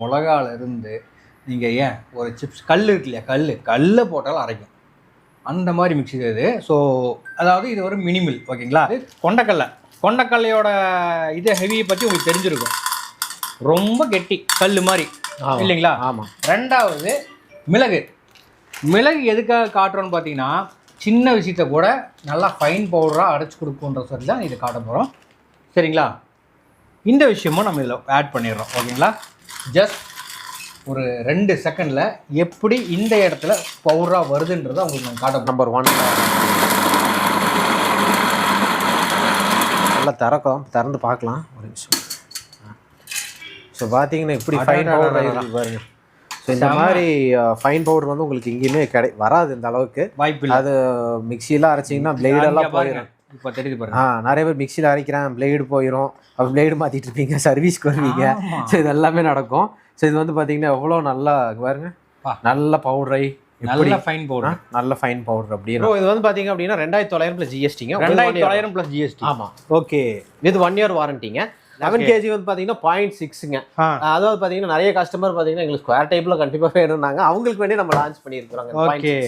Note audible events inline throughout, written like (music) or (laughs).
மிளகால இருந்து நீங்கள் ஏன் ஒரு சிப்ஸ் கல் இருக்கு இல்லையா? கல் கல்லை போட்டாலும் அரைக்கும். அந்த மாதிரி மிக்ஸி இது. ஸோ அதாவது இது ஒரு மினிமல் ஓகேங்களா இது கொண்டக்கடலை கொண்டக்கடலையோட இது ஹெவியை பற்றி உங்களுக்கு தெரிஞ்சிருக்கும். ரொம்ப கெட்டி கல் மாதிரி. இல்லைங்களா? ஆமா. ரெண்டாவது மிளகு. மிளகு எதுக்காக காட்டுறோன்னு பார்த்தீங்கன்னா சின்ன விஷயத்த கூட நல்லா ஃபைன் பவுடராக அரைச்சி கொடுக்குன்ற சொல்லி தான் இதை காட்ட போகிறோம் சரிங்களா? இந்த விஷயமும் நம்ம இதில் ஆட் பண்ணிடுறோம் ஓகேங்களா ஜஸ்ட் ஒரு ரெண்டு செகண்டில் எப்படி இந்த இடத்துல பவுடராக வருதுன்றதை உங்களுக்கு நான் காட்ட நம்பர் ஒன் நல்லா திறக்கும். திறந்து பார்க்கலாம். ஒரு நிமிஷம். ஸோ பார்த்தீங்கன்னா இப்படி ஃபைன் பவுடர் பாருங்க. ஸோ இந்த மாதிரி ஃபைன் பவுடர் வந்து உங்களுக்கு எங்கேயுமே கிடை வராது இந்த அளவுக்கு. வாய்ப்பு அது மிக்சியெல்லாம் அரைச்சிங்கன்னா பிளேடெல்லாம் போயிடும் இப்போ தெரியுது பாருங்க. ஆ நிறைய பேர் மிக்சியில் அரைக்கிறேன் பிளேடு போயிடும் அப்போ பிளேடு மாற்றிட்டு இருப்பீங்க சர்வீஸ்க்கு வருவீங்க. ஸோ இது எல்லாமே நடக்கும். ஸோ இது வந்து பார்த்தீங்கன்னா எவ்வளோ நல்லா பாருங்க. நல்ல பவுடரை நல்ல ஃபைன் பவுடர் நல்ல ஃபைன் பவுடர் அப்படின்னு இது வந்து பார்த்தீங்க அப்படின்னா ரெண்டாயிரத்தி தொள்ளாயிரம் ப்ளஸ் ஜிஎஸ்டிங்க ரெண்டாயிரத்தி தொள்ளாயிரம் ப்ளஸ் ஜிஎஸ்டி ஆமாம் ஓகே இது ஒன் இயர் வாரண்டிங்க லெவன் கேஜி வந்து பார்த்தீங்கன்னா பாயிண்ட் சிக்ஸுங்க அதாவது பார்த்தீங்கன்னா நிறைய கஸ்டமர் பார்த்தீங்கன்னா எங்களுக்கு ஸ்கொயர் டைப்பில் கண்டிப்பாக வேணும்னாங்க. அவங்களுக்கு வேண்டி நம்ம லான்ச் பண்ணியிருக்கிறோங்க Okay.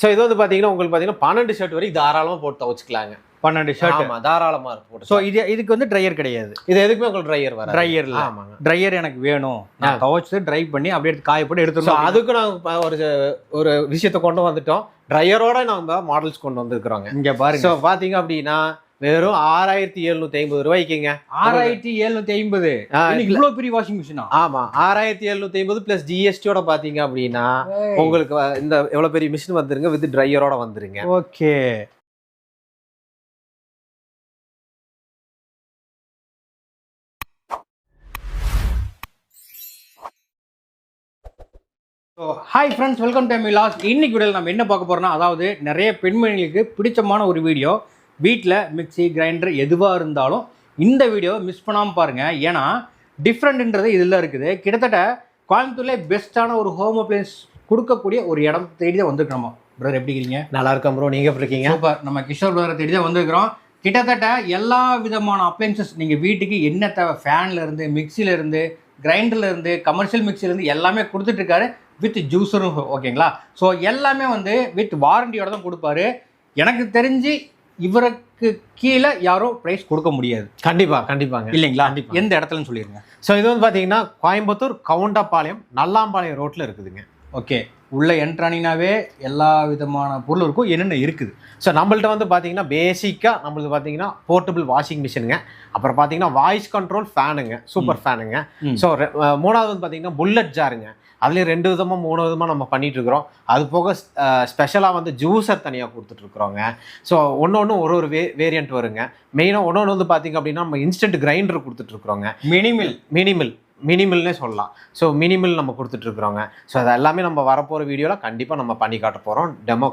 ஸோ இது வந்து பார்த்தீங்கன்னா உங்களுக்கு பார்த்தீங்கன்னா பன்னெண்டு ஷர்ட் வரைக்கும் தாராளமாக போட்டு துவச்சிக்கலாங்க. பன்னெண்டு ஷர்ட் ஆமாம் தாராளமாக இருக்கு போட்டு ஸோ இது இதுக்கு வந்து ட்ரையர் கிடையாது. இது எதுக்குமே உங்களுக்கு ட்ரையர் வர ட்ரையர்ல ஆமாங்க. ட்ரையர் எனக்கு வேணும். நான் துவைச்சு ட்ரை பண்ணி அப்படியே எடுத்து காய போட்டு ஸோ எடுத்துருவோம் அதுக்கு நாங்கள் ஒரு ஒரு விஷயத்தை கொண்டு வந்துட்டோம். ட்ரையரோட நம்ம மாடல்ஸ் கொண்டு வந்திருக்கிறோங்க. இங்க பாருங்க. ஸோ பார்த்தீங்க அப்படின்னா வெறும் ஆறாயிரத்தி எழுநூத்தி ஐம்பது ரூபாய்க்குங்க. ஆறாயிரத்தி எழுநூத்தி ஐம்பது. இவ்வளவு பெரிய வாஷிங் மிஷினா ஆமா ஆறாயிரத்தி எழுநூத்தி ஐம்பது பிளஸ் ஜிஎஸ்டியோட பாத்தீங்க அப்படின்னா உங்களுக்கு இந்த எவ்வளவு பெரிய மிஷின் வந்துருங்க வித் ட்ரையரோட வந்துருங்க. Okay. So hi friends welcome to Los இன்னைக்கு வீடியோவில் நம்ம என்ன பார்க்க போறோம்னா அதாவது நிறைய பெண்மணிகளுக்கு பிடிச்சமான ஒரு வீடியோ வீட்டில் மிக்ஸி கிரைண்டர் எதுவாக இருந்தாலும் இந்த வீடியோ மிஸ் பண்ணாமல் பாருங்கள் ஏன்னா டிஃப்ரெண்ட்ன்றது இதில் இருக்குது. கிட்டத்தட்ட கோயம்புத்தூர்ல பெஸ்ட்டான ஒரு ஹோம் அப்ளைன்ஸ் கொடுக்கக்கூடிய ஒரு இடம் தேடி தான் வந்திருக்கோம் பிரதர் எப்படி இருக்கீங்க? நல்லா இருக்கேன் ப்ரோ நீங்க எப்படி இருக்கீங்க? சூப்பர் நம்ம கிஷோர் பிரதரை தேடி தான் வந்திருக்கிறோம். கிட்டத்தட்ட எல்லா விதமான அப்ளைன்சஸ் நீங்கள் வீட்டுக்கு என்ன தேவை? ஃபேன்ல இருந்து மிக்சில இருந்து கிரைண்டர்ல இருந்து கமர்ஷியல் மிக்சில இருந்து எல்லாமே கொடுத்துட்டு இருக்காரு வித் ஜூஸரும் ஓகேங்களா ஸோ எல்லாமே வந்து வித் வாரண்டியோட தான் கொடுப்பாரு. எனக்கு தெரிஞ்சு இவருக்கு கீழே யாரும் ப்ரைஸ் கொடுக்க முடியாது. கண்டிப்பா கண்டிப்பாங்க. இல்லைங்களா? கண்டிப்பா. எந்த இடத்துலன்னு சொல்லிடுங்க ஸோ இது வந்து பாத்தீங்கன்னா கோயம்புத்தூர் கவுண்டப்பாளையம் நல்லாம்பாளையம் ரோட்ல இருக்குதுங்க. ஓகே உள்ள என்ட்ரானினாவே எல்லா விதமான பொருள் இருக்கும். என்னென்ன இருக்குது? ஸோ நம்மள்ட்ட வந்து பார்த்தீங்கன்னா பேசிக்காக நம்மளுக்கு பார்த்தீங்கன்னா போர்ட்டபிள் வாஷிங் மிஷினுங்க அப்புறம் பார்த்தீங்கன்னா வாய்ஸ் கண்ட்ரோல் ஃபேனுங்க சூப்பர் ஃபேனுங்க. ஸோ மூணாவது வந்து பார்த்தீங்கன்னா புல்லட் ஜாருங்க அதுலேயும் ரெண்டு விதமாக மூணு விதமாக நம்ம பண்ணிட்டு இருக்கிறோம் அது போக ஸ்பெஷலாக வந்து ஜூஸர் தனியாக கொடுத்துட்ருக்குறோங்க ஸோ ஒன்று ஒன்று ஒரு ஒரு வே வேரியண்ட் வருங்க. மெயினாக ஒன்று ஒன்று வந்து பார்த்தீங்க அப்படின்னா நம்ம இன்ஸ்டன்ட் கிரைண்டர் கொடுத்துட்ருக்குறோங்க மினிமல் மினிமல் மினிமல்னே சொல்லலாம். ஸோ மினிமல் நம்ம கொடுத்துட்ருக்குறோங்க ஸோ அது எல்லாமே நம்ம வரப்போகிற வீடியோவில் கண்டிப்பாக நம்ம பண்ணி காட்ட போகிறோம் டெமோ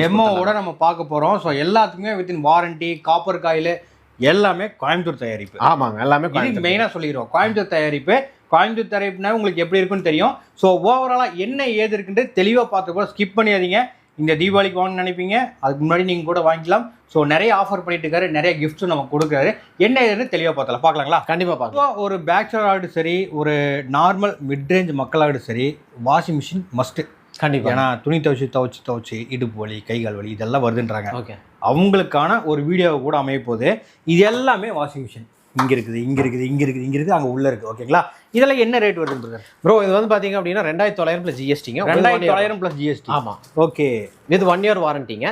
டெமோவோட நம்ம பார்க்க போறோம். ஸோ எல்லாத்துக்குமே வித்தின் வாரண்டி காப்பர் காயில் எல்லாமே கோயம்புத்தூர் தயாரிப்பு. ஆமாங்க எல்லாமே. மெயினாக சொல்லிடுவோம் கோயம்புத்தூர் தயாரிப்பு. கோயம்புத்தூர் தயாரிப்புனா உங்களுக்கு எப்படி இருக்குன்னு தெரியும். ஸோ ஓவராலாக என்ன ஏது இருக்குன்ட்டு தெளிவாக பார்த்து கூட ஸ்கிப் பண்ணிடாதீங்க. இந்த தீபாவளிக்கு வாங்க நினைப்பீங்க. அதுக்கு முன்னாடி நீங்கள் கூட வாங்கிக்கலாம். ஸோ நிறைய ஆஃபர் பண்ணிட்டு இருக்காரு. நிறைய கிஃப்ட்ஸும் நம்ம கொடுக்குறாரு. என்ன ஏதுன்னு தெளிவாக பார்த்தலாம் பார்க்கலாங்களா? கண்டிப்பா பார்க்கலாம். ஒரு பேச்சுலர் ஆகட்டும் சரி ஒரு நார்மல் மிட்ரேஞ்ச் மக்களாகட்டும் சரி வாஷிங் மிஷின் மஸ்ட்டு கண்டிப்பா. ஏன்னா துணி துவைச்சு துவைச்சு துவைச்சு இடுப்பு வலி கை கால் வலி இதெல்லாம் வருதுன்றாங்க. ஓகே. அவங்களுக்கான ஒரு வீடியோ கூட அமைய போகுது இது எல்லாமே வாஷிங் மிஷின் இங்க இருக்குது இங்க இருக்குது இங்க இருக்குது இங்க இருக்குது அங்க உள்ள இருக்கு. ஓகேங்களா இதெல்லாம் என்ன ரேட் வருது ப்ரோ இது வந்து பாத்தீங்க அப்படின்னா ரெண்டாயிரத்தி தொள்ளாயிரம் பிளஸ் ஜிஎஸ்டிங்க ரெண்டாயிரத்தி தொள்ளாயிரம் பிளஸ் ஜிஎஸ்டி ஆமா. ஓகே இது ஒன் இயர் வாரண்டிங்க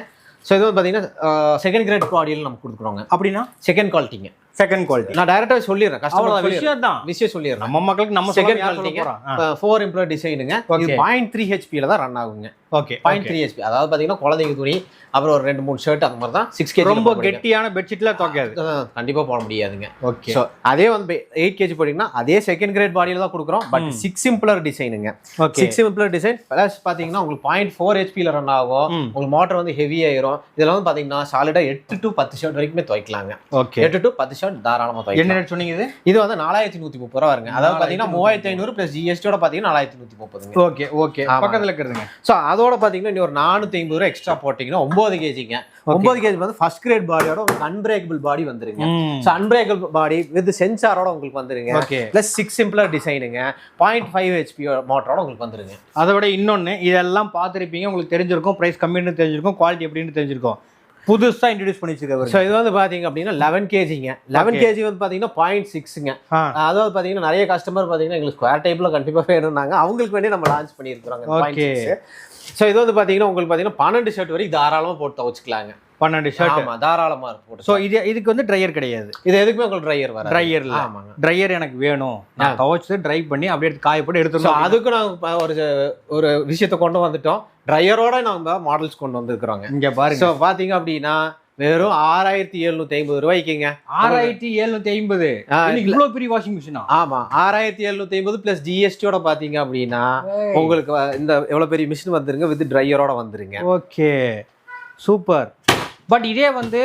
ஸோ இது வந்து பாத்தீங்கன்னா செகண்ட் கிரேட் பாடியில் நம்ம கொடுக்குறோங்க அப்படின்னா? செகண்ட் குவாலிட்டிங்க செகண்ட் குவாலிட்டி நான் டைரக்டாக சொல்லிடுறேன். கஸ்டமர் விஷயம் தான். விஷயம் சொல்லிடுறேன். நம்ம மக்களுக்கு நம்ம செகண்ட். போறோம் ஃபோர் இம்ப்ளர் டிசைனுங்க. பாயிண்ட் த்ரீ ஹெச்பியில் தான் ரன் ஆகுங்க. ஓகே பாயிண்ட் த்ரீ ஹெச்பி அதாவது பாத்தீங்கன்னா குழந்தைங்க துணி அப்புறம் ஒரு ரெண்டு மூணு ஷர்ட் அந்த மாதிரி தான் சிக்ஸ் கேஜி ரொம்ப கெட்டியான பெட்ஷீட்ல துவைக்காது. கண்டிப்பா போட முடியாதுங்க. ஓகே ஸோ அதே வந்து எயிட் கேஜி போட்டிங்கன்னா அதே செகண்ட் கிரேட் பாடியில் தான் கொடுக்குறோம் பட் சிக்ஸ் சிம்பிளர் டிசைனுங்க சிக்ஸ் சிம்பிளர் டிசைன் ப்ளஸ் பார்த்தீங்கன்னா உங்களுக்கு பாயிண்ட் ஃபோர் ஹெச்பியில் ரன் ஆகும். உங்களுக்கு மோட்டர் வந்து ஹெவி ஆயிரும். இதெல்லாம் வந்து பார்த்தீங்கன்னா சாலிடாக எட்டு டு பத்து ஷர்ட் வரைக்குமே துவைக்கலாங்க. ஓகே எட்டு டு பத்து ஷர்ட் தாராளமாக என்ன துவைக்கலாம் ரேட் சொன்னீங்க இது? இது வந்து நாலாயிரத்தி நூற்றி முப்பது ரூபா வருங்க. அதாவது பார்த்தீங்கன்னா மூவாயிரத்தி ஐநூறு ப்ளஸ் ஜிஎஸ்டியோட பார்த்தீங்கன்னா நாலாயிரத்தி நூற்றி முப்பதுங்க. Okay okay. பக்கத்துல இருக்கிறதுங்க. ஸோ அதோட அதோட பாத்தீங்கன்னா இன்னும் ஒரு நானூத்தி ஐம்பது ரூபா எக்ஸ்ட்ரா போட்டீங்கன்னா ஒன்பது கேஜிங்க ஒன்பது கேஜி வந்து ஃபர்ஸ்ட் கிரேட் பாடியோட உங்களுக்கு அன்பிரேக்கபிள் பாடி வந்துருங்க. ஸோ அன்பிரேக்கபிள் பாடி வித் சென்சாரோட உங்களுக்கு வந்துருங்க. ப்ளஸ் சிக்ஸ் சிம்பிளர் டிசைனுங்க பாயிண்ட் ஃபைவ் ஹெச்பி மோட்டரோட உங்களுக்கு வந்துருங்க. அதை விட இன்னொன்று இதெல்லாம் பார்த்துருப்பீங்க உங்களுக்கு தெரிஞ்சிருக்கும் ப்ரைஸ் கம்மின்னு தெரிஞ்சிருக்கும் குவாலிட்டி எப்படின்னு தெரிஞ்சிருக்கும். புதுசாக இன்ட்ரடியூஸ் பண்ணி ஸோ வச்சிருக்காரு இது வந்து பாத்தீங்க அப்படின்னா லெவன் கேஜிங்க லெவன் கேஜி வந்து பாத்தீங்கன்னா பாயிண்ட் சிக்ஸுங்க அதாவது பாத்தீங்கன்னா நிறைய கஸ்டமர் பாத்தீங்கன்னா எங்களுக்கு ஸ்கொயர் டைப்ல கண்டிப்பா வேணும்னாங்க. அவங்களுக்கு வேண்டி நம்ம லான்ச் பண்ணியிருக்கிறோங்க. ஸோ இது வந்து பாத்தீங்கன்னா உங்களுக்கு பாத்தீங்கன்னா பன்னெண்டு ஷர்ட் வரைக்கும் தாராளமா போட்டு துவச்சிக்கலாங்க. பன்னெண்டு ஷர்ட் ஆமா தாராளமா இருக்கும் போட்டு ஸோ இது இதுக்கு வந்து ட்ரையர் கிடையாது. இது எதுக்குமே உங்களுக்கு ட்ரையர் வர ட்ரையர்ல ஆமாங்க. ட்ரையர் எனக்கு வேணும். நான் துவைச்சு ட்ரை பண்ணி அப்படியே எடுத்து காய போட்டு ஸோ எடுத்துடணும் அதுக்கு நாங்கள் ஒரு ஒரு விஷயத்தை கொண்டு வந்துட்டோம். ட்ரையரோட நம்ம மாடல்ஸ் கொண்டு வந்திருக்கிறோங்க. இங்க பாருங்க. ஸோ பாத்தீங்க அப்படின்னா வெறும் ஆறாயிரத்தி எழுநூத்தி ஐம்பது ரூபாய்க்குங்க. ஆறாயிரத்தி எழுநூத்தி ஐம்பது. இவ்வளவு பெரிய வாஷிங் மிஷினா ஆமா ஆறாயிரத்தி எழுநூத்தி ஐம்பது பிளஸ் ஜிஎஸ்டியோட பாத்தீங்க அப்படின்னா உங்களுக்கு இந்த எவ்வளவு பெரிய மிஷின் வந்துருங்க வித் ட்ரையரோட வந்துருங்க. ஓகே. சூப்பர். பட் இதே வந்து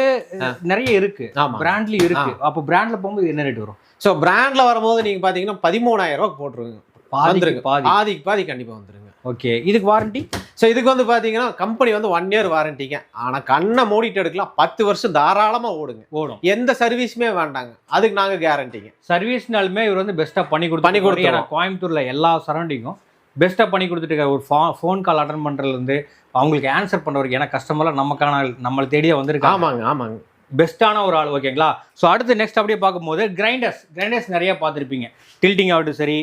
நிறைய இருக்கு. பிராண்ட்லயும் இருக்கு. அப்போ பிராண்ட்ல போகும்போது என்ன ரேட் வரும்? ஸோ பிராண்ட்ல வரும்போது நீங்க பாத்தீங்கன்னா பதிமூணாயிரம் ரூபாய் போட்டுருங்க. பாதிக்கு பாதி. பாதிக்கு பாதி கண்டிப்பா வந்துருங்க. ஓகே. இதுக்கு வாரண்டி ஸோ இதுக்கு வந்து பாத்தீங்கன்னா கம்பெனி வந்து ஒன் இயர் வாரண்டிங்க ஆனா கண்ணை மூடிட்டு எடுக்கலாம். பத்து வருஷம் தாராளமா ஓடுங்க. ஓடும். எந்த சர்வீஸுமே வேண்டாங்க. அதுக்கு நாங்க கேரண்டிங்க சர்வீஸ்னாலுமே இவர் வந்து பெஸ்ட்டாக பண்ணி கொடுத்து பண்ணி. ஏன்னா கோயம்புத்தூர்ல எல்லா சரௌண்டிங்கும் பெஸ்ட்டாக பண்ணி கொடுத்துட்டு இருக்காரு. ஒரு ஃபா ஃபோன் கால் அட்டன் பண்றதுலேருந்து அவங்களுக்கு ஆன்சர் பண்ணுறவருக்கு ஏன்னா கஸ்டமர்லாம் நமக்கான நம்மளை தேடியே வந்திருக்காங்க. ஆமாங்க ஆமாங்க. பெஸ்ட்டான ஒரு ஆள் ஓகேங்களா ஸோ அடுத்து நெக்ஸ்ட் அப்படியே பார்க்கும்போது கிரைண்டர்ஸ் கிரைண்டர்ஸ் நிறைய பார்த்துருப்பீங்க. டில்ட்டிங் ஆகட்டும் சரி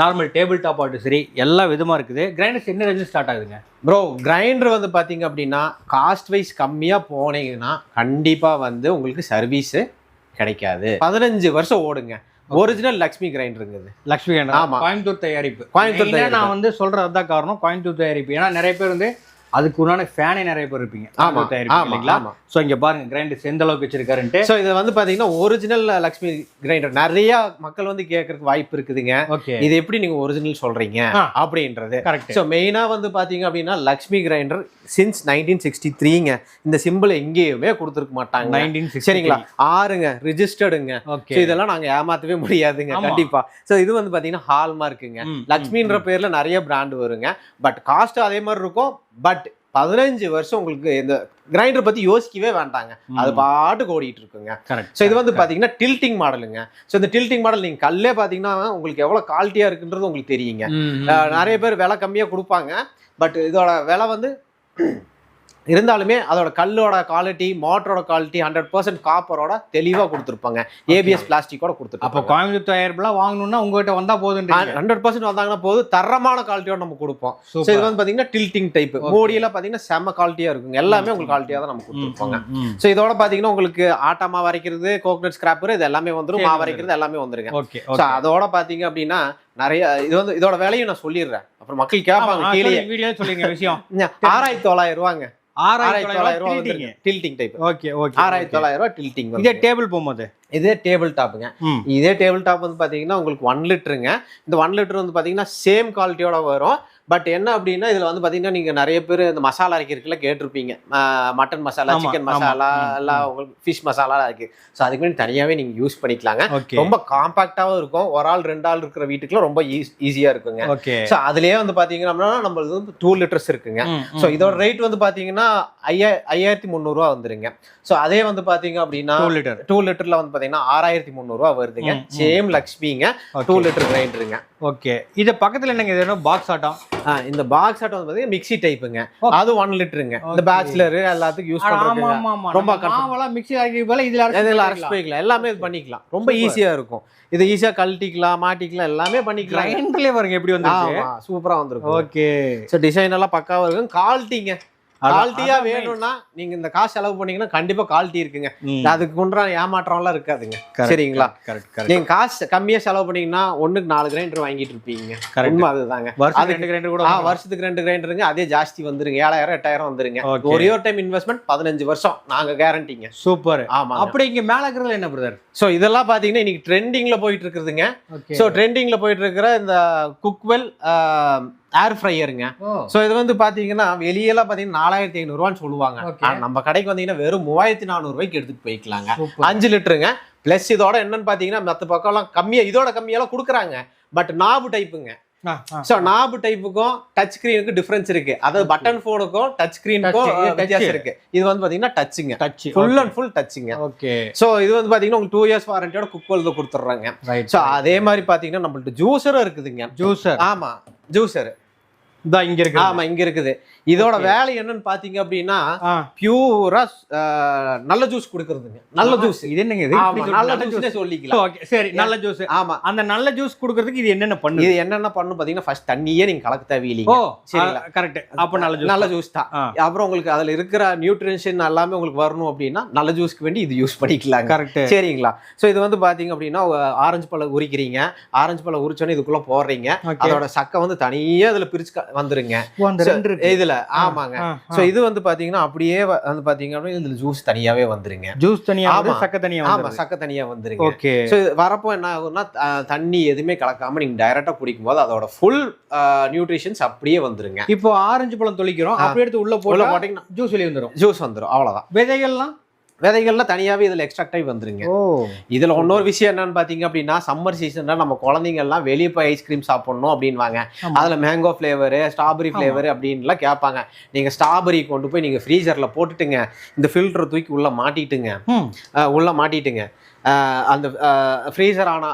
நார்மல் டேபிள் டாப் ஆகட்டும் சரி எல்லா விதமாக இருக்குது. கிரைண்டர்ஸ் என்ன ரேஞ்சு ஸ்டார்ட் ஆகுதுங்க? ப்ரோ கிரைண்டர் வந்து பாத்தீங்க அப்படின்னா காஸ்ட் வைஸ் கம்மியா போனீங்கன்னா கண்டிப்பா வந்து உங்களுக்கு சர்வீஸ் கிடைக்காது. பதினஞ்சு வருஷம் ஓடுங்க. ஒரிஜினல் லக்ஷ்மி கிரைண்டருங்க இது லக்ஷ்மி கிரைண்டர் ஆமா. கோயம்புத்தூர் தயாரிப்பு. கோயம்புத்தூர். நான் வந்து சொல்றது அதான் காரணம் கோயம்புத்தூர் தயாரிப்பு. ஏன்னா நிறைய பேர் வந்து அதுக்கு உண்டான ஃபேனே நிறைய பேர் இருப்பீங்க. ஆமா கோயம்புத்தூர் தயாரிப்பு ஆமா இல்லைங்களா? ஸோ இங்க பாருங்க கிரைண்டர்ஸ் எந்த அளவுக்கு வச்சிருக்காருன்ட்டு. ஸோ இது வந்து பாத்தீங்கன்னா ஒரிஜினல் லக்ஷ்மி கிரைண்டர் நிறைய மக்கள் வந்து கேட்கறதுக்கு வாய்ப்பு இருக்குதுங்க. ஓகே இது எப்படி நீங்க ஒரிஜினல் சொல்றீங்க. அப்படின்றது. கரெக்ட் ஸோ மெயினா வந்து பாத்தீங்க அப்படின்னா Lakshmi grinder since nineteen sixty த்ரீங்க இந்த சிம்பிள் எங்கேயுமே கொடுத்துருக்க மாட்டாங்க. நைன்டீன் சரிங்களா? ஆறுங்க ரிஜிஸ்டர்டுங்க ஓகே இதெல்லாம் நாங்க ஏமாத்தவே முடியாதுங்க. கண்டிப்பா. ஸோ இது வந்து பாத்தீங்கன்னா ஹால்மார்க்குங்க லக்ஷ்மின்ற பேர்ல நிறைய பிராண்ட் வருங்க. பட் காஸ்ட் அதே மாதிரி இருக்கும். பட் பதினஞ்சு வருஷம் உங்களுக்கு இந்த கிரைண்டர் பத்தி யோசிக்கவே வேண்டாங்க. அது பாட்டுக்கு ஓடிட்டு இருக்குங்க கரெக்ட் ஸோ இது வந்து பாத்தீங்கன்னா டில்ட்டிங் மாடலுங்க ஸோ இந்த டில்ட்டிங் மாடல் நீங்க கல்லே பாத்தீங்கன்னா உங்களுக்கு எவ்வளவு குவாலிட்டியா இருக்குன்றது உங்களுக்கு தெரியுங்க. நிறைய பேர் விலை கம்மியா கொடுப்பாங்க. பட் இதோட விலை வந்து இருந்தாலுமே அதோட கல்லோட குவாலிட்டி மோட்டரோட குவாலிட்டி ஹண்ட்ரட் பர்சன்ட் காப்பரோட தெளிவா கொடுத்துருப்பாங்க. ஏபிஎஸ் பிளாஸ்டிக்கோட அப்போ கொடுத்துருப்பாங்க. கோயம்புத்தூர் தயாரிப்புலாம் வாங்கணும்னா உங்ககிட்ட வந்தா போதுன்றீங்க. ஹண்ட்ரட் பர்சன்ட் வந்தாங்கன்னா போது தரமான குவாலிட்டியோட நம்ம கொடுப்போம். ஸோ இது வந்து பாத்தீங்கன்னா டில்ட்டிங் டைப் மூடியெல்லாம் பாத்தீங்கன்னா செம்ம குவாலிட்டியா இருக்குங்க. எல்லாமே உங்களுக்கு குவாலிட்டியா தான் நம்ம கொடுத்துருப்பாங்க. ஸோ இதோட பாத்தீங்கன்னா உங்களுக்கு ஆட்டா மாவு அரைக்கிறது கோகனட் ஸ்கிராப்பர் இது எல்லாமே வந்துரும். சரி, மாவு அரைக்கிறது எல்லாமே வந்துருங்க. ஓகே ஸோ அதோட பாத்தீங்க அப்படின்னா நிறைய இது வந்து இதோட விலையும் நான் சொல்லிடுறேன். அப்புறம் மக்கள் கேட்பாங்க கீழே வீடியோ சொல்லுங்க விஷயம். (laughs) ஆறாயிரத்தி தொள்ளாயிரம் ரூபாங்க. ஆறாயிரத்தி தொள்ளாயிரம் ரூபா டில்ட்டிங் டைப் ஓகே ஓகே ஆறாயிரத்தி தொள்ளாயிரம் ரூபாய் டில்ட்டிங் இதே டேபிள் போகும்போது இதே டேபிள் டாப்புங்க இதே டேபிள் டாப் வந்து பாத்தீங்கன்னா உங்களுக்கு ஒன் லிட்டருங்க இந்த ஒன் லிட்டர் வந்து பாத்தீங்கன்னா சேம் குவாலிட்டியோட வரும். பட் என்ன அப்படின்னா இதுல வந்து பாத்தீங்கன்னா நீங்க நிறைய பேர் இந்த மசாலா அரைக்கிறதுக்குல கேட்டிருப்பீங்க. Mutton masala chicken. மசாலா எல்லாம் உங்களுக்கு ஃபிஷ் மசாலா இருக்கு. ஸோ அதுக்கு வேண்டி தனியாவே நீங்க யூஸ் பண்ணிக்கலாங்க. ரொம்ப காம்பாக்டாவும் இருக்கும். ஒரு ஆள் ரெண்டு ஆள் இருக்கிற வீட்டுக்குலாம் ரொம்ப ஈஸியா இருக்குங்க. ஓகே ஸோ அதுலயே வந்து பாத்தீங்கன்னா நம்மளுக்கு வந்து டூ லிட்டர்ஸ் இருக்குங்க. ஸோ இதோட ரேட் வந்து பாத்தீங்கன்னா ஐயா ஐயாயிரத்தி முந்நூறுரூவா வந்துருங்க. ஸோ அதே வந்து பாத்தீங்க அப்படின்னா டூ லிட்டர் டூ லிட்டர்ல வந்து பாத்தீங்கன்னா ஆறாயிரத்தி முந்நூறுரூவா வருதுங்க. சேம் லக்ஷ்மிங்க டூ லிட்டர் கிரைண்டருங்க ஓகே இது பக்கத்துல என்னங்க இது பாக்ஸ் ஆட்டம் இந்த பாக்ஸ் ஆட்டம் வந்து பாத்தீங்கன்னா மிக்ஸி டைப்புங்க. அது ஒன் லிட்டருங்க இந்த. பேச்சுலர் எல்லாத்துக்கும் யூஸ் ஆமா ரொம்ப மாவெல்லாம் மிக்ஸி அரைக்கிறது போல இதுல இதில் அரைச்சு போய்க்கலாம். எல்லாமே இது பண்ணிக்கலாம். ரொம்ப. ஈஸியா இருக்கும். இது ஈஸியா கழட்டிக்கலாம் மாட்டிக்கலாம் எல்லாமே பண்ணிக்கலாம். கிரைண்டர்லயே பாருங்க எப்படி ஆமா சூப்பரா வந்திருக்கும். ஓகே ஸோ டிசைன் எல்லாம் பக்காவா இருக்கும். குவாலிட்டிங்க அதான், குவாலிட்டியா வேணும்னா நீங்க இந்த காசு செலவு பண்ணீங்கன்னா கண்டிப்பா குவாலிட்டி இருக்குங்க. அதுக்கு உண்டான ஏமாற்றம்லாம் இருக்காதுங்க. Correct, சரிங்களா. நீங்க காசு கம்மியா செலவு பண்ணீங்கன்னா ஒண்ணுக்கு நாலு கிரைண்டர் வாங்கிட்டு இருப்பீங்க. உண்மை அதுதாங்க. ரெண்டு கிரைண்டர் கூட. வருஷத்துக்கு ரெண்டு கிரைண்டருங்க அதே ஜாஸ்தி வந்துருங்க. ஏழாயிரம் எட்டாயிரம் வந்துருங்க. ஒரே ஒரு டைம் இன்வெஸ்ட்மெண்ட் பதினஞ்சு வருஷம். நாங்க கேரண்டிங்க சூப்பர் ஆமா அப்படி இங்க மேல இருக்கிறது என்ன பிரதர் சோ இதெல்லாம் பாத்தீங்கன்னா இன்னைக்கு ட்ரெண்டிங்ல போயிட்டு இருக்குதுங்க. சோ ட்ரெண்டிங்ல போயிட்டு இருக்கிற இந்த குக்வெல் ஏர் ஃப்ரையருங்க சோ இது வந்து பாத்தீங்கன்னா வெளியெல்லாம் பாத்தீங்கன்னா நாலாயிரத்தி ஐநூறுவான்னு சொல்லுவாங்க. நம்ம கடைக்கு வந்தீங்கன்னா வெறும் மூவாயிரத்தி நானூறு ரூபாய்க்கு எடுத்துட்டு போய்க்கலாங்க. அஞ்சு லிட்டருங்க. பிளஸ் இதோட என்னன்னு பாத்தீங்கன்னா மத்த பக்கம்லாம் கம்மியா இதோட கம்மியெல்லாம் கொடுக்குறாங்க. பட் நாபு டைப்புங்க. ஸோ நாபு டைப்புக்கும் டச் ஸ்கிரீனுக்கு டிஃபரன்ஸ் இருக்கு. அதாவது பட்டன் ஃபோனுக்கும் டச் ஸ்கிரீனுக்கும். வித்தியாசம் இருக்கு. இது வந்து பாத்தீங்கன்னா டச்சுங்க டச் ஃபுல் அண்ட் ஃபுல் டச்சுங்க ஓகே. ஸோ இது வந்து பாத்தீங்கன்னா உங்களுக்கு டூ இயர்ஸ் வாரண்டியோட குக் கொடுத்துட்றாங்க ஸோ அதே மாதிரி பாத்தீங்கன்னா நம்மள்ட்ட ஜூஸரும் இருக்குதுங்க. ஜூஸர் ஆமா ஜூஸர் இதா இங்க இருக்கு ஆமா இங்க இருக்குது. இதோட வேலை என்னன்னு பாத்தீங்க அப்படின்னா பியூரா நல்ல ஜூஸ் கொடுக்கறதுங்க. நல்ல ஜூஸ் இது என்னங்க இது? நல்ல ஜூஸ்னே சொல்லிக்கலாம். ஓகே சரி நல்ல ஜூஸ் ஆமா. அந்த நல்ல ஜூஸ் குடுக்கறதுக்கு இது என்னென்ன பண்ணுது? இது என்னென்ன பண்ணும் பாத்தீங்கன்னா ஃபர்ஸ்ட் தண்ணியே நீங்க கலக்க ஓ தேவையில்லைங்க சரிங்களா? கரெக்ட் அப்ப நல்ல ஜூஸ் நல்ல ஜூஸ் தான். அப்புறம் உங்களுக்கு அதுல இருக்கிற நியூட்ரிஷன் எல்லாமே உங்களுக்கு வரணும் அப்படின்னா நல்ல ஜூஸ்க்கு வேண்டி இது யூஸ் பண்ணிக்கலாங்க. கரெக்ட் சரிங்களா? சோ இது வந்து பாத்தீங்க அப்படின்னா ஆரஞ்சு பழம் உரிக்கிறீங்க. ஆரஞ்சு பழம் உரிச்சோன்னே இதுக்குள்ள போடுறீங்க. அதோட சக்கை வந்து தனியா இதுல பிரிச்சு வந்துருங்க. இதுல ஆமாங்க. சோ இது வந்து பாத்தீங்கன்னா அப்படியே வந்து பாத்தீங்க அப்படின்னா இதுல ஜூஸ் தனியாவே வந்துருங்க. ஜூஸ் தனியா ஆமா. சக்க தனியா ஆமா சக்கை தனியா வந்துருங்க. ஓகே. ஸோ வரப்போ என்ன ஆகும்னா தண்ணி எதுவுமே கலக்காம நீங்க டைரக்டா குடிக்கும் போது அதோட ஃபுல் நியூட்ரிஷன்ஸ் அப்படியே வந்துருங்க. இப்போ ஆரஞ்சு பழம் தொளிக்கிறோம். அப்படியே எடுத்து உள்ள போட்டு போட்டீங்கன்னா ஜூஸ் வெளிய வந்துரும். ஜூஸ் வந்துடும் அவ்வளவுதான். விதைகள்லாம்? விதைகள்லாம் தனியாவே இதுல எக்ஸ்ட்ராக்ட் ஆகி வந்துருங்க. இதுல இன்னொரு விஷயம் என்னன்னு பாத்தீங்க அப்படின்னா சம்மர் சீசன்ல நம்ம குழந்தைங்க எல்லாம் வெளியே போய் ஐஸ்கிரீம் சாப்பிடணும் அப்படின்வாங்க. அதுல மேங்கோ ஃபிளேவர் ஸ்ட்ராபெரி. ஃபிளேவர் அப்படின்லாம் கேட்பாங்க. நீங்க ஸ்ட்ராபெரி கொண்டு போய் நீங்க ஃப்ரீசர்ல போட்டுட்டுங்க. இந்த ஃபில்டர் தூக்கி உள்ள மாட்டிட்டுங்க. உள்ள மாட்டிட்டுங்க. அந்த ஃப்ரீசர் ஆன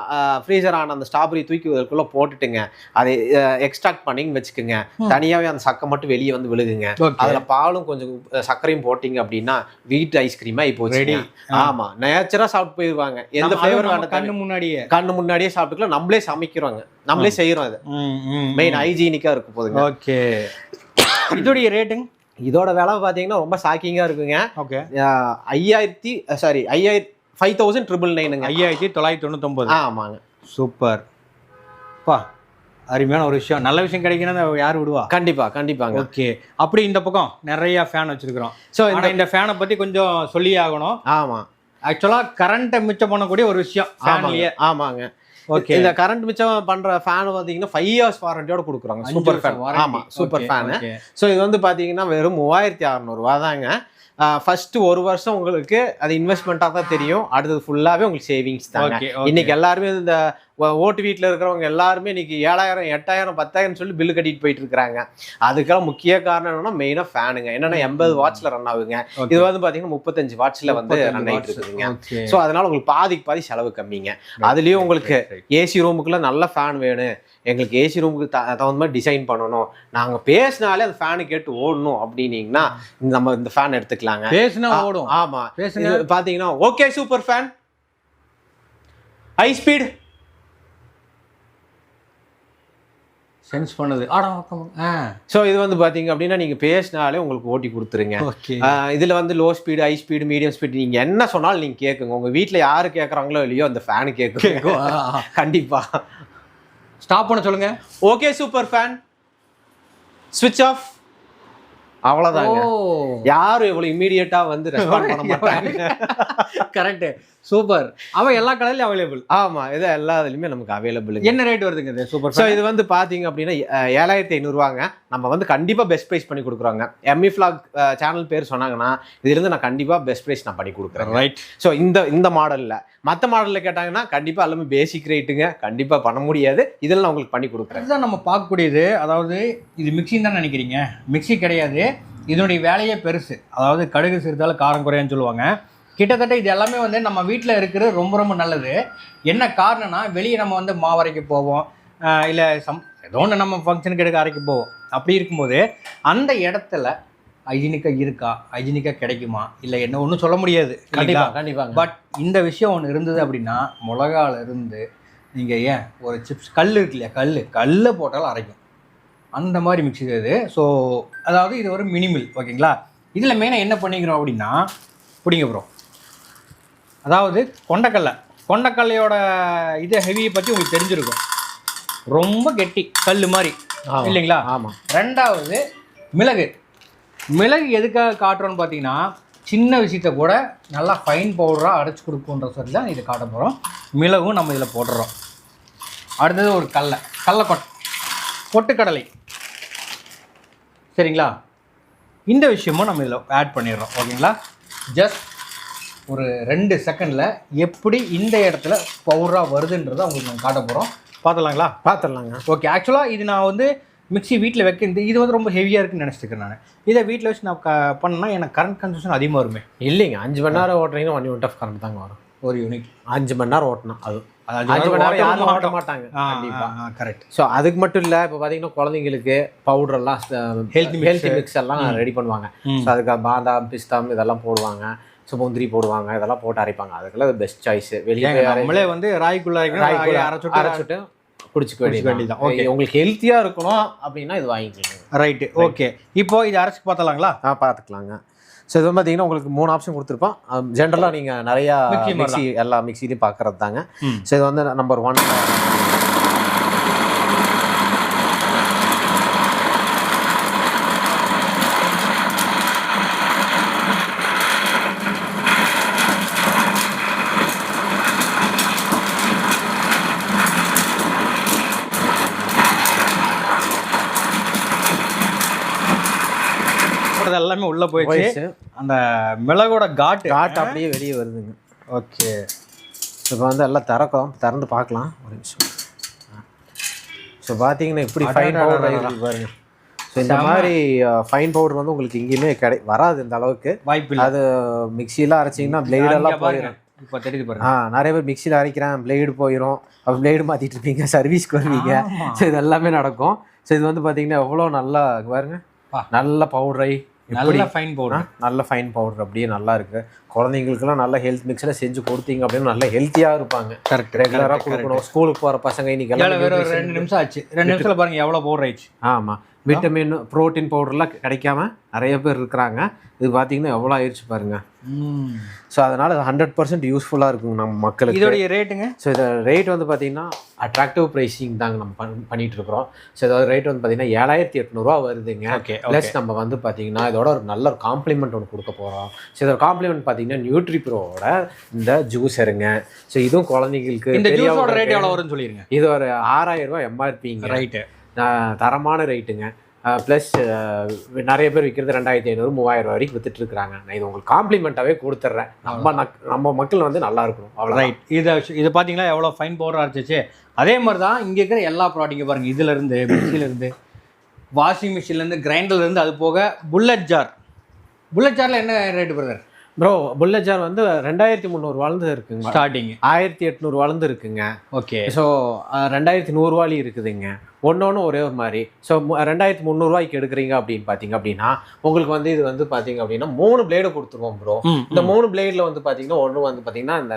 ஃப்ரீசர் ஆன அந்த ஸ்ட்ராபெரி தூக்கி அதுக்குள்ள போட்டுட்டுங்க. அதை எக்ஸ்ட்ராக்ட் பண்ணிங்க வச்சுக்கோங்க. ம். தனியாவே அந்த சக்கை மட்டும் வெளியே வந்து விழுகுங்க. அதுல பாலும் கொஞ்சம் சர்க்கரையும் போட்டீங்க அப்படின்னா வீட்டு ஐஸ்கிரீமா இப்போ ரெடி ஆமா. நேச்சரா சாப்பிட்டு போயிருவாங்க. எந்த ஃபிளேவர் கண்ணு முன்னாடியே. கண்ணு முன்னாடியே சாப்பிட்டுக்கலாம். நம்மளே சமைக்கிறோங்க. நம்மளே செய்யறோம் இது மெயின் ஹைஜீனிக்கா இருக்கு போதுங்க ஓகே. இதோடைய ரேட்டுங்க இதோட விலை பாத்தீங்கன்னா ரொம்ப ஷாக்கிங்கா இருக்குங்க. ஓகே. ஐயாயிரத்தி சாரி ஐயாயிரத்தி ஃபைவ் தௌசண்ட் ட்ரிபிள் நைனுங்க ஐயாயிரத்தி தொள்ளாயிரத்தி தொண்ணூத்தொன்பது ஆமாங்க. சூப்பர். பா அருமையான ஒரு விஷயம். நல்ல விஷயம் கிடைக்கணும் யார் விடுவா? கண்டிப்பா கண்டிப்பாங்க. ஓகே. அப்படி இந்த பக்கம் நிறைய ஃபேன் வச்சிருக்கிறோம். ஆனா இந்த இந்த ஃபேனை பத்தி கொஞ்சம் சொல்லி ஆகணும். ஆமா. ஆக்சுவலா கரண்ட்டை மிச்சம் பண்ணக்கூடிய ஒரு விஷயம் ஆமாங்க ஃபேன்லயே ஆமாங்க. ஓகே. இந்த கரண்ட் மிச்சம் பண்ற ஃபேன் பாத்தீங்கன்னா ஃபைவ் இயர்ஸ் வாரண்டியோட கொடுக்குறாங்க. சூப்பர் ஃபேன் ஆமா சூப்பர் ஃபேன் ஸோ இது வந்து பாத்தீங்கன்னா வெறும் மூவாயிரத்தி அறநூறுவா தாங்க ஃபர்ஸ்ட் ஒரு வருஷம் உங்களுக்கு அது இன்வெஸ்ட்மெண்ட்டாக தான் தெரியும். அடுத்தது ஃபுல்லாவே உங்களுக்கு சேவிங்ஸ் ஓகே இன்னைக்கு எல்லாருமே இந்த ஓட்டு வீட்டில் இருக்கிறவங்க எல்லாருமே இன்னைக்கு ஏழாயிரம் எட்டாயிரம் பத்தாயிரம் சொல்லி பில்லு கட்டிட்டு போயிட்டு இருக்காங்க அதுக்கெல்லாம் முக்கிய காரணம் என்னன்னா மெயினாக ஃபேனுங்க என்னன்னா எண்பது வாட்ஸ்ல ரன் ஆகுங்க. இது வந்து பாத்தீங்கன்னா முப்பத்தஞ்சு வாட்ஸ்ல வந்து ரன் ஆயிட்டு இருக்குதுங்க ஓகே ஸோ அதனால உங்களுக்கு பாதிக்கு பாதி செலவு கம்மிங்க. அதுலயும் உங்களுக்கு ஏசி ரூமுக்குள்ள நல்ல ஃபேன் வேணும். எங்களுக்கு ஏசி ரூமுக்கு த தகுந்த மாதிரி டிசைன் பண்ணணும். நாங்க பேசினாலே அந்த ஃபேனு கேட்டு ஓடணும் அப்படின்னீங்கன்னா நம்ம இந்த ஃபேன் எடுத்துக்கலாங்க. பேசுனா ஓடும். ஆமா. பேசுங்க. இது பாத்தீங்கன்னா okay super fan high speed sense பண்ணுது. ஸோ இது வந்து பாத்தீங்க அப்படின்னா நீங்க பேசினாலே உங்களுக்கு ஓட்டி கொடுத்துருங்க. இதுல வந்து low speed high speed medium speed நீங்க என்ன சொன்னாலும் நீங்க கேட்குங்க உங்க வீட்ல யாரு கேக்குறாங்களோ இல்லையோ அந்த ஃபேனு கேட்கும் கண்டிப்பா. ஸ்டாப் பண்ண சொல்லுங்க. ஓகே சூப்பர் ஃபேன் ஸ்விட்ச் ஆஃப் அவ்வளவுதாங்க. யாரும் இவ்வளவு இமீடியட்டா வந்து ரெஸ்பாண்ட் பண்ண (laughs) மாட்டாங்க. கரெக்ட் சூப்பர் அவன் எல்லா கடையிலும் அவைலபிள் ஆமா இது எல்லா இதுலயுமே நமக்கு அவைலபிள் என்ன ரேட் வருதுங்க இது சூப்பர் ஸோ இது வந்து பாத்தீங்க அப்படின்னா ஏழாயிரத்தி ஐநூறுவாங்க. நம்ம வந்து கண்டிப்பா பெஸ்ட் ப்ரைஸ் பண்ணி கொடுக்குறோங்க. எம்இ ஃபிளாக் சேனல் பேர் சொன்னாங்கன்னா இதுல இருந்து நான் கண்டிப்பா பெஸ்ட் ப்ரைஸ் நான் பண்ணி கொடுக்குறேன் ரைட் ஸோ இந்த இந்த மாடல்ல மற்ற மாடல்ல கேட்டாங்கன்னா கண்டிப்பா எல்லாமே பேசிக் ரேட்டுங்க கண்டிப்பா பண்ண முடியாது. இதில் நான் உங்களுக்கு பண்ணி கொடுக்குறேன். அதுதான் நம்ம பார்க்கக்கூடியது. அதாவது இது மிக்சின்னு தான் நினைக்கிறீங்க. மிக்ஸி கிடையாது. இதனுடைய வேலையே பெருசு. அதாவது கடுகு சிறுதால காரம் குறையான்னு சொல்லுவாங்க. கிட்டத்தட்ட இது எல்லாமே வந்து நம்ம வீட்டில் இருக்கிறது ரொம்ப ரொம்ப நல்லது. என்ன காரணம்னா வெளியே நம்ம வந்து மாவு அரைக்க போவோம் இல்லை சம் ஏதோ ஒன்று நம்ம ஃபங்க்ஷனுக்கு எடுக்க அரைக்க போவோம். அப்படி இருக்கும்போது அந்த இடத்துல ஹைஜீனிக்காக இருக்கா? ஹைஜீனிக்காக கிடைக்குமா? இல்லை என்ன ஒன்றும் சொல்ல முடியாது. கண்டிப்பா இல்லைங்களா கண்டிப்பாங்க. பட் இந்த விஷயம் ஒன்று இருந்தது அப்படின்னா மிளகால இருந்து நீங்கள் ஏன் ஒரு சிப்ஸ் கல் இருக்கு இல்லையா? கல் கல்லை போட்டாலும் அரைக்கும். அந்த மாதிரி மிக்ஸி இது ஸோ அதாவது இது ஒரு மினிமில் ஓகேங்களா இதில் மெயினாக என்ன பண்ணிக்கிறோம் அப்படின்னா பிடிங்க ப்ரோ அதாவது கொண்டக்கடலை கொண்டக்கடலையோட இது ஹெவியை பற்றி உங்களுக்கு தெரிஞ்சிருக்கும். ரொம்ப கெட்டி கல் மாதிரி. இல்லைங்களா? ஆமா. ரெண்டாவது மிளகு. மிளகு எதுக்காக காட்டுறோன்னு பார்த்தீங்கன்னா சின்ன விஷயத்த கூட நல்லா ஃபைன் பவுடராக அடைச்சி கொடுக்குன்ற சொல்லி தான் இது காட்ட போகிறோம் மிளகும் நம்ம இதில் போடுறோம் அடுத்தது ஒரு கடலை கடலை கொட் பொட்டுக்கடலை. சரிங்களா? இந்த விஷயமும் நம்ம இதில் ஆட் பண்ணிடுறோம். ஓகேங்களா? ஜஸ்ட் ஒரு ரெண்டு செகண்டில் எப்படி இந்த இடத்துல பவுடராக வருதுன்றதை உங்களுக்கு நான் காட்ட போகிறோம் பார்த்துலாங்களா பார்த்துடலாங்க ஓகே ஆக்சுவலாக இது நான் வந்து மிக்ஸி வீட்டில் வைக்க இந்த இது வந்து ரொம்ப ஹெவியாக இருக்குன்னு நினச்சிட்டு நான். இதை வீட்டில் வச்சு நான் க பண்ணேன்னா எனக்கு கரண்ட் கன்சூஷன் அதிகமாக வருமே. இல்லைங்க அஞ்சு மணி நேரம் ஓட்டுறீங்கன்னா ஒன் யூனிட் ஆஃப் கரண்ட் தாங்க வரும். ஒரு யூனிட் அஞ்சு மணி நேரம் ஓட்டணும் அது. அஞ்சு மணி நேரம் யாரும் ஓட்ட மாட்டாங்க கண்டிப்பாக கரெக்ட் ஸோ அதுக்கு மட்டும் இல்லை இப்போ பார்த்தீங்கன்னா குழந்தைங்களுக்கு பவுடர் எல்லாம் Healthy mix. ஹெல்த்தி மிக்ஸ் எல்லாம் ரெடி பண்ணுவாங்க. ஸோ அதுக்கு பாதாம் பிஸ்தாம் இதெல்லாம் போடுவாங்க. ஸோ முந்திரி போடுவாங்க இதெல்லாம் போட்டு அரைப்பாங்க. அதுக்கெல்லாம் பெஸ்ட் சாய்ஸ் வெளியே நம்மளே வந்து ராய்க்குள்ள ராய்க்குள்ள அரைச்சுட்டு அரைச்சிட்டு குடிச்சுக்க வேண்டியதான். Okay. உங்களுக்கு ஹெல்த்தியாக இருக்கணும் அப்படின்னா இது வாங்கிக்கோங்க. ரைட்டு ஓகே இப்போ இது அரைச்சு பார்த்தலாங்களா ஆ பார்த்துக்கலாங்க. ஸோ இது வந்து பார்த்தீங்கன்னா உங்களுக்கு மூணு ஆப்ஷன் கொடுத்துருப்போம் ஜென்ரலாக நீங்கள் நிறையா மிக்ஸி எல்லா மிக்ஸிலையும் பார்க்குறது தாங்க. ஸோ இது வந்து நம்பர் ஒன் போடுறது எல்லாமே உள்ள போயிடுச்சு. அந்த மிளகோட காட்டு. காட்டு அப்படியே வெளியே வருதுங்க. ஓகே. இப்போ வந்து எல்லாம் திறக்கலாம் திறந்து பார்க்கலாம். ஒரு நிமிஷம். ஸோ பார்த்தீங்கன்னா இப்படி ஃபைன் பவுடர் பாருங்க ஸோ இந்த மாதிரி ஃபைன் பவுடர் வந்து உங்களுக்கு எங்கேயுமே கிடை வராது. இந்த அளவுக்கு வாய்ப்பு அது மிக்சியில் அரைச்சிங்கன்னா பிளேடெல்லாம் போயிடும் இப்போ தெரியுது பாருங்க. ஆ நிறைய பேர் மிக்சியில் அரைக்கிறேன் பிளேடு போயிடும் அப்போ பிளேடு மாற்றிட்டு இருப்பீங்க. சர்வீஸ்க்கு வருவீங்க. ஸோ இது எல்லாமே நடக்கும். ஸோ இது வந்து பார்த்தீங்கன்னா எவ்வளோ நல்லா பாருங்க. நல்ல பவுடரை நல்ல ஃபைன் பவுடர் நல்ல ஃபைன் பவுடர் அப்படியே நல்லா இருக்கு. குழந்தைங்களுக்குலாம் நல்ல ஹெல்த் மிக்ஸில் செஞ்சு கொடுத்தீங்க அப்படின்னு நல்ல ஹெல்த்தியாக இருப்பாங்க. கரெக்ட் ரெகுலராக கொடுக்கணும். ஸ்கூலுக்கு போகிற பசங்க இன்னைக்கு ரெண்டு நிமிஷம் ஆச்சு. ரெண்டு நிமிஷத்துல பாருங்க எவ்வளோ பவுடர் ஆயிடுச்சு. ஆமாம் விட்டமின் புரோட்டீன் பவுடர்லாம் கிடைக்காம நிறைய பேர் இருக்கிறாங்க. இது பார்த்தீங்கன்னா எவ்வளோ ஆயிடுச்சு பாருங்க. ஸோ அதனால ஹண்ட்ரட் பர்சன்ட் யூஸ்ஃபுல்லாக இருக்குங்க நம்ம மக்களுக்கு. இதோடைய ரேட்டுங்க ஸோ இதை ரேட் வந்து பார்த்தீங்கன்னா அட்ராக்டிவ் ப்ரைஸிங் தாங்க நம்ம பண் பண்ணிட்டு இருக்கிறோம் ஸோ இதோட ரேட் வந்து பார்த்தீங்கன்னா ஏழாயிரத்தி எட்நூறுவா வருதுங்க. ஓகே ப்ளஸ் நம்ம வந்து பார்த்தீங்கன்னா இதோட ஒரு நல்ல ஒரு காம்ப்ளிமெண்ட் ஒன்று கொடுக்க போகிறோம் ஸோ இதோட காம்ப்ளிமெண்ட் பார்த்தீங்கன்னா நியூட்ரி ப்ரோவோட இந்த ஜூஸருங்க ஸோ இதுவும் குழந்தைங்களுக்கு இந்த ஜூஸோட ரேட் எவ்வளோ வரும்னு சொல்லிருங்க. இது ஒரு ஆறாயிரம் ரூபாய் எம்ஆர்பிங்க. ரைட்டு தரமான ரேட்டுங்க. ப்ளஸ் நிறைய பேர் விற்கிறது ரெண்டாயிரத்தி ஐநூறு மூவாயிரம் வரைக்கும் வித்துட்டு இருக்காங்க நான் இது உங்களுக்கு காம்ப்ளிமெண்ட்டாகவே கொடுத்துட்றேன் நம்ம நம்ம மக்கள் வந்து நல்லா இருக்கணும். அவ்வளோ ரைட் இதை இது பார்த்தீங்களா எவ்வளோ ஃபைன் பவுடர் அரைச்சிச்சு அதே மாதிரி தான் இங்கே இருக்கிற எல்லா ப்ராடக்ட்டும் பாருங்க. இதுல இருந்து மிக்சில இருந்து வாஷிங் மிஷின்லேருந்து கிரைண்டர்லேருந்து அது போக புல்லட் ஜார் புல்லட் ஜாரில் என்ன rate brother bro bullet jar வந்து ரெண்டாயிரத்தி முந்நூறு வளர்ந்து இருக்குங்க. ஸ்டார்டிங் ஆயிரத்தி எட்நூறு வளர்ந்து இருக்குங்க. ஓகே ஸோ ரெண்டாயிரத்தி நூறுரூவாலி இருக்குதுங்க. ஒன்று ஒன்று ஒரே ஒரு மாதிரி. ஸோ ரெண்டாயிரத்தி முந்நூறுவாய்க்கு எடுக்கிறீங்க அப்படின்னு பார்த்தீங்க அப்படின்னா உங்களுக்கு வந்து இது வந்து பார்த்தீங்க அப்படின்னா மூணு பிளேடு கொடுத்துருவோம் ப்ரோ இந்த மூணு பிளேட்ல வந்து பாத்தீங்கன்னா ஒண்ணு வந்து பாத்தீங்கன்னா இந்த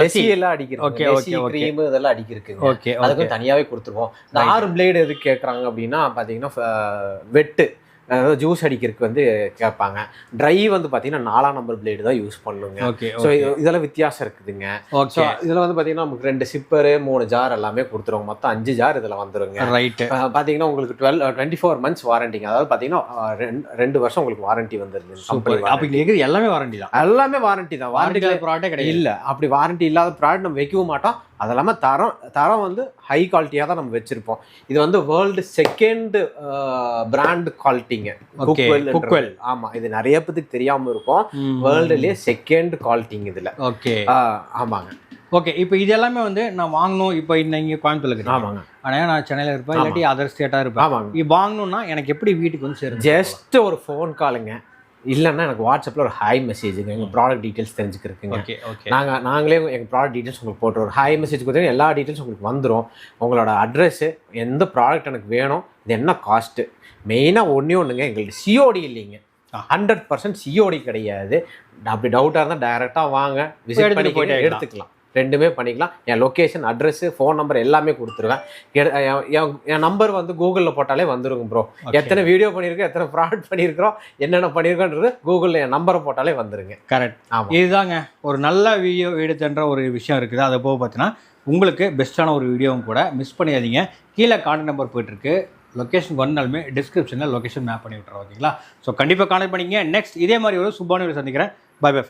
லெசி எல்லாம் okay. கிரீம் இதெல்லாம் அடிக்கிறதுக்கு ஓகே அதுக்கும் தனியாவே கொடுத்துருவோம். இந்த ஆறு பிளேடு எதுக்கு கேட்குறாங்க அப்படின்னா பாத்தீங்கன்னா ஃப- வெட்டு. அதாவது ஜூஸ் அடிக்கிறதுக்கு வந்து கேட்பாங்க. ட்ரை வந்து பாத்தீங்கன்னா நாலாம் நம்பர் பிளேடு தான் யூஸ் பண்ணுங்க. ஓகே ஸோ இதெல்லாம் வித்தியாசம் இருக்குதுங்க. ஸோ ஓகே இதில் வந்து பார்த்தீங்கன்னா நமக்கு ரெண்டு சிப்பரு மூணு ஜார் எல்லாமே கொடுத்துருவோம் மொத்தம் அஞ்சு ஜார் இதில் வந்துருங்க. ரைட்டு பார்த்தீங்கன்னா உங்களுக்கு டுவெல் டுவெண்ட்டி ஃபோர் மந்த்ஸ் வாரண்டிங்க அதாவது பார்த்தீங்கன்னா ரெண்டு- வருஷம் உங்களுக்கு வாரண்டி வந்துருது. சூப்பர் கம்பெனி அப்போ இங்கே இருக்கிறது எல்லாமே வாரண்டி தான். எல்லாமே வாரண்டி தான். வாரண்டி ப்ராடக்டே கிடையாது. இல்ல. அப்படி வாரண்டி இல்லாத ப்ராடக்ட் நம்ம வைக்கவும் மாட்டோம். அது இல்லாமல் தரம் தரம் வந்து ஹை குவாலிட்டியாக தான் நம்ம வச்சிருப்போம். இது வந்து வேர்ல்டு செகண்ட் பிராண்ட் குவாலிட்டிங்க Okay, Cookwell. ஆமா இது நிறைய பேத்துக்கு தெரியாம இருக்கும். வேர்ல்டுலயே செகண்ட் குவாலிட்டிங்க இதுல. ஓகே. ஆமாங்க. ஓகே இப்போ இது எல்லாமே வந்து நான் வாங்கணும் இப்போ இன்னும் இங்கே கோயம்புத்தூர்ல இருக்கு ஆமாங்க. ஆனால் நான் சென்னையில் இருப்பேன் இல்லாட்டி அதர் ஸ்டேட்டாக இருப்பேன். ஆமாங்க. வாங்கணும்னா எனக்கு எப்படி வீட்டுக்கு வந்து சேரும் ஜஸ்ட் ஒரு ஃபோன் காலுங்க இல்லைன்னா எனக்கு வாட்ஸ்அப்பில் ஒரு ஹாய் மெசேஜுங்க எங்கள் ப்ராடக்ட் டீட்டெயில்ஸ் தெரிஞ்சுக்கிறதுங்க ஓகே ஓகே. நாங்கள் நாங்களே எங்கள் ப்ராடக்ட் டீட்டெயில்ஸ் உங்களுக்கு போட்டு ஒரு ஹாய் மெசேஜ் கொடுத்தீங்கன்னா எல்லா டீட்டெயில்ஸ் உங்களுக்கு வந்துடும் உங்களோட அட்ரஸ்ஸு எந்த ப்ராடக்ட் எனக்கு வேணும் இது என்ன காஸ்ட்டு மெயினாக ஒன்றே ஒன்றுங்க எங்களுக்கு சிஓடி இல்லைங்க. ஹண்ட்ரட் பர்சன்ட் சிஓடி கிடையாது. அப்படி டவுட்டாக இருந்தால் டைரெக்டாக வாங்க விசிட் பண்ணி போயிட்டே. எடுத்துக்கலாம். ரெண்டுமே பண்ணிக்கலாம். என் லொக்கேஷன் அட்ரஸ் ஃபோன் நம்பர் எல்லாமே கொடுத்துருவேன். என்- என்- என் நம்பர் வந்து கூகுளில் போட்டாலே வந்துருங்க ப்ரோ. எத்தனை வீடியோ பண்ணியிருக்கோம் எத்தனை ப்ராடக்ட் பண்ணியிருக்கிறோம் என்னென்ன பண்ணியிருக்கோன்றது கூகுளில் என் நம்பரை போட்டாலே வந்துருங்க. கரெக்ட் ஆமாம் இதுதாங்க ஒரு நல்ல வீடியோ எடுத்துன்ற ஒரு விஷயம் இருக்குது. அதை போக பார்த்தீங்கன்னா உங்களுக்கு பெஸ்ட்டான ஒரு வீடியோவும் கூட மிஸ் பண்ணிடாதீங்க. கீழே கான்டாக்ட் நம்பர் போயிட்டுருக்கு. லொக்கேஷன் வந்தாலுமே டிஸ்கிரிப்ஷனில் லொகேஷன் மேப் பண்ணி விட்டுறோம் ஓகேங்களா ஸோ கண்டிப்பாக கான்டாக்ட் பண்ணிங்க நெக்ஸ்ட் இதே மாதிரி ஒரு சுப்பான சந்திக்கிறேன். By by